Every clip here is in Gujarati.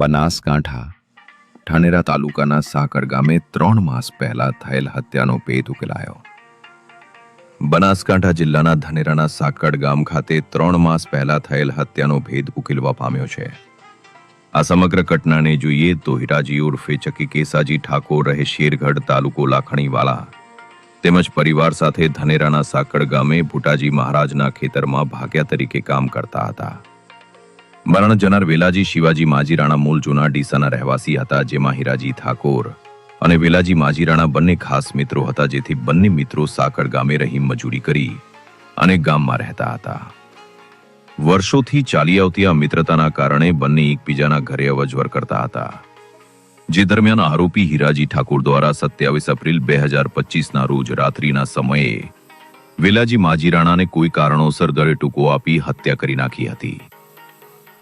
બનાસકાંઠા ધાનેરા તાલુકાના સાકર ગામે ત્રણ માસ પહેલા થયેલ હત્યાનો ભેદ ઉકેલાયો. બનાસકાંઠા જિલ્લાના ધાનેરાના સાકડ ગામ ખાતે ત્રણ માસ પહેલા થયેલ હત્યાનો ભેદ ઉકેલવા પામ્યો છે. આ સમગ્ર ઘટનાને જોઈએ તો હિરાજી ઉર્ફે ચકી કેસાજી ઠાકોર રહે શેરગઢ તાલુકો લાખણીવાલા. તેમજ પરિવાર સાથે ધનેરાના સાકડ ગામે ભૂટાજી મહારાજના ખેતરમાં ભાગ્યા તરીકે કામ કરતા હતા. મરણ જનાર વેલાજી શિવાજી માજીરાણા મૂળ જૂના ડીસાના રહેવાસી હતા, જેમાં હિરાજી ઠાકોર અને વેલાજી માજીરાણા બંને ખાસ મિત્રો હતા, જેથી બંને મિત્રો સાકળ ગામે રહી મજૂરી કરી અને ગામમાં રહેતા હતા. વર્ષોથી ચાલી આવતી આ મિત્રતાના કારણે બંને એકબીજાના ઘરે અવજવર કરતા હતા, જે દરમિયાન આરોપી હિરાજી ઠાકોર દ્વારા સત્યાવીસ એપ્રિલ બે હજાર પચીસના રોજ રાત્રિના સમયે વેલાજી માજીરાણાને કોઈ કારણોસર ગળે ટૂંકો આપી હત્યા કરી નાખી હતી.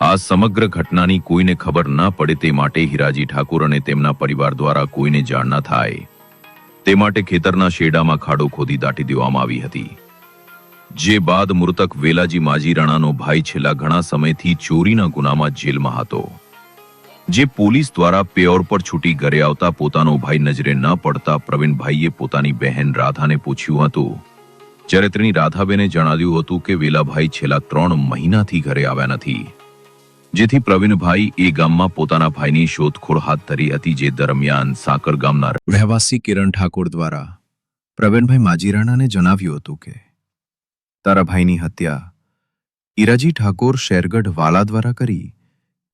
આ સમગ્ર ઘટનાની કોઈને ખબર ન પડે તે માટે હિરાજી ઠાકુર અને તેમના પરિવાર દ્વારા કોઈને જાણ ના થાય. તે માટે ખેતરના શેડામાં ખાડો ખોદી દાટી દેવામાં આવી હતી. જે બાદ મૃતક વેલાજી માજીરાણાનો ભાઈ છેલ્લા ઘણા સમયથી ચોરીના ગુનામાં જેલમાં હતો. જે પોલીસ દ્વારા પેયોર પર છૂટી ઘરે આવતા પોતાનો ભાઈ નજરે ન પડતા પ્રવીણભાઈએ પોતાની બહેન રાધાને પૂછ્યું હતું. જ્યારે રાધાબેને જણાવ્યું હતું કે વેલાભાઈ છેલ્લા ત્રણ મહિનાથી ઘરે આવ્યા નથી. જેથી પ્રવીણભાઈ એ ગામમાં પોતાના ભાઈની શોધખોળ હાથ ધરી હતી જે દરમિયાન સાકર ગામના રહેવાસી કિરણ ઠાકોર દ્વારા પ્રવીણભાઈ માજીરાણાને જણાવ્યું હતું કે, તારા ભાઈની હત્યા ઈરાજી ઠાકોર શેરગઢ વાલા દ્વારા કરી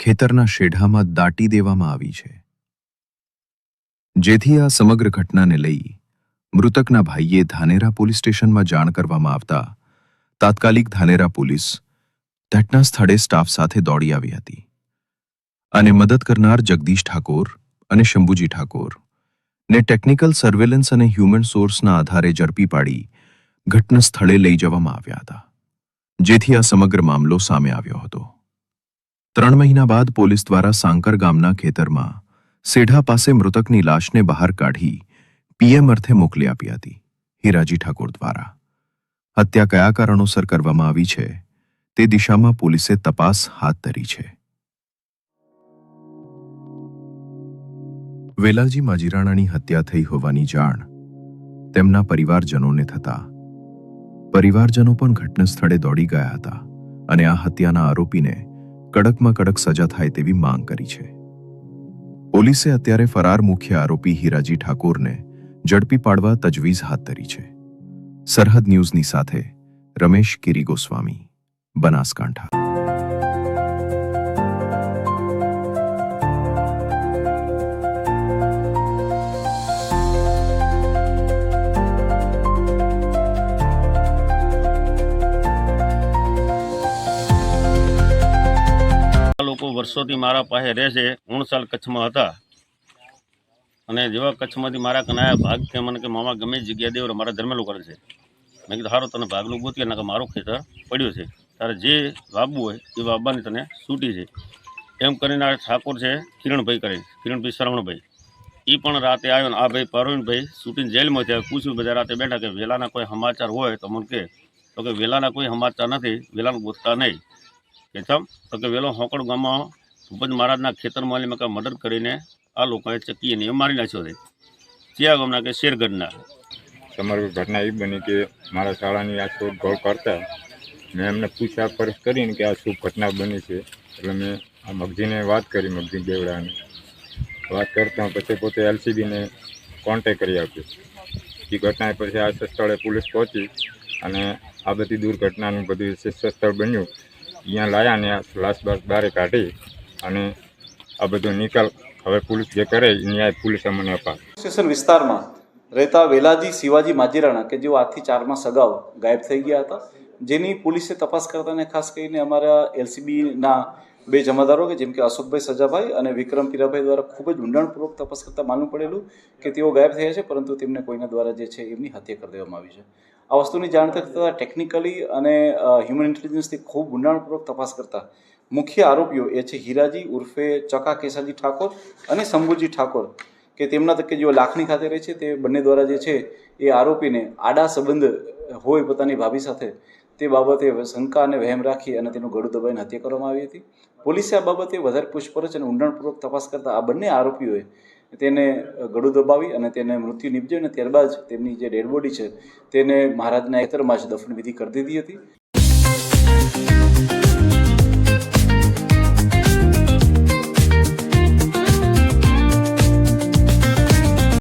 ખેતરના શેઢામાં દાટી દેવામાં આવી છે. જેથી આ સમગ્ર ઘટનાને લઈ મૃતકના ભાઈએ ધાનેરા પોલીસ સ્ટેશનમાં જાણ કરવામાં આવતા તાત્કાલિક ધાનેરા પોલીસ ઘટના સ્થળે સ્ટાફ સાથે દોડી આવી હતી. અને મદદ કરનાર જગદીશ ઠાકોર અને શંભુજી ઠાકોર ને ટેકનિકલ સર્વેલન્સ અને હ્યુમન સોર્સના આધારે ઝડપી પાડી ઘટના સ્થળે લઈ જવામાં આવ્યા હતા. જેથી આ સમગ્ર મામલો સામે આવ્યો હતો. ત્રણ મહિના બાદ પોલીસ દ્વારા સાંકર ગામના ખેતરમાં સેઢા પાસે મૃતકની લાશને બહાર કાઢી પીએમ અર્થે મોકલી આપી હતી, હિરાજી ઠાકોર દ્વારા. હત્યા કયા કારણોસર કરવામાં આવી છે તે દિશામાં પોલીસે તપાસ હાથ ધરી છે. વેલાજી માજીરાણાની હત્યા થઈ હોવાની જાણ તેમના પરિવારજનોને થતા. પરિવારજનો પણ ઘટના સ્થળે દોડી ગયા હતા અને આ હત્યાના આરોપીને કડકમાં કડક સજા થાય તેવી માંગ કરી છે. પોલીસે અત્યારે ફરાર મુખ્ય આરોપી હીરાજી ઠાકોરને ઝડપી પાડવા તજવીજ હાથ ધરી છે. સરહદ ન્યૂઝની સાથે રમેશ કિરી ગોસ્વામી. બનાસકાંઠા. લોકો વર્ષોથી મારા પાસે રહે છે, ઉણસાલ સાલ કચ્છમાં હતા. અને જેવા કચ્છમાંથી મારા કનાયા ભાગ કે મને કે મામા ગમે જગ્યા દેવર મારા ધર્મેલું કરે છે. મેં કીધું સારું તને ભાગનું ગોતી નાખે મારો ખેતર પડ્યો છે. તારે જે વાવવું હોય એ વાવવાની તને છૂટી છે. એમ કરીને આ ઠાકોર છે કિરણભાઈ કરે, કિરણભાઈ શ્રવણભાઈ. એ પણ રાતે આવ્યો ને આ ભાઈ પરવીનભાઈ શૂટિંગ જેલમાં થયા, પૂછ્યું બધા રાતે બેઠા કે વેલાના કોઈ સમાચાર હોય તો મને કહે તો કે વેલાના કોઈ સમાચાર નથી, વેલાને ગોતતા નહીં. કે ચમ? તો કે વેલો હોકડ ગામમાં ભૂપત મહારાજના ખેતરમાં આલી મેં મર્ડર કરીને આ લોકોએ ચકીને એ મારી નાખ્યો છે. ત્યાં ગામના કે શેરગઢના? તમારી ઘટના એ બની કે મારા શાળાની આ શોધખોળ કરતા મેં એમને પૂછાપરછ કરીને કે આ શું ઘટના બની છે. એટલે મેં આ મગજીને વાત કરી, મગજી દેવડાને વાત કરતા પછી પોતે એલસીબીને કોન્ટેક કરી આપ્યો. એ ઘટના પછી આ સ્થળે પોલીસ પહોંચી અને આ બધી દુર્ઘટનાનું બધું શિક્ષ સ્થળ બન્યું. અહીંયા લાયા અને લાશ બાશ બારે કાઢી અને આ બધો નિકાલ હવે પોલીસ જે કરે ન્યાય પોલીસ અમને અપાવે. સ્ટેશન વિસ્તારમાં રહેતા વેલાજી, શિવાજી માજીરાણા, કે જેઓ આજથી ચારમાં સગાઓ ગાયબ થઈ ગયા હતા જેની પોલીસે તપાસ કરતાને ખાસ કરીને અમારા એલસીબીના બે જમાદારો કે જેમ કે અશોકભાઈ સજાભાઈ અને વિક્રમ પીરાભાઈ દ્વારા ખૂબ જ ઊંડાણપૂર્વક તપાસ કરતાં માનવું પડેલું કે તેઓ ગાયબ થયા છે, પરંતુ તેમને કોઈના દ્વારા જે છે એમની હત્યા કરી દેવામાં આવી છે. આ વસ્તુની જાણ થતાં ટેકનિકલી અને હ્યુમન ઇન્ટેલિજન્સથી ખૂબ ઊંડાણપૂર્વક તપાસ કરતા મુખ્ય આરોપીઓ એ છે હીરાજી ઉર્ફે ચકા કેસાજી ઠાકોર અને શંભુજી ઠાકોર, કે તેમના તકે જેઓ લાખણી ખાતે રહે છે તે બંને દ્વારા જે છે એ આરોપીને આડા સંબંધ હોય પોતાની ભાભી સાથે તે બાબતે શંકા અને વહેમ રાખી અને તેનું ગળું દબાઈને હત્યા કરવામાં આવી હતી. પોલીસે આ બાબતે વધારે પૂછપરછ અને ઊંડાણપૂર્વક તપાસ કરતા આ બંને આરોપીઓએ તેને ગળું દબાવી અને તેને મૃત્યુ નિપજ્યો અને ત્યારબાદ તેમની જે ડેડ બોડી છે તેને મહારાજના ખેતરમાં જ દફન વિધિ કરી દીધી હતી.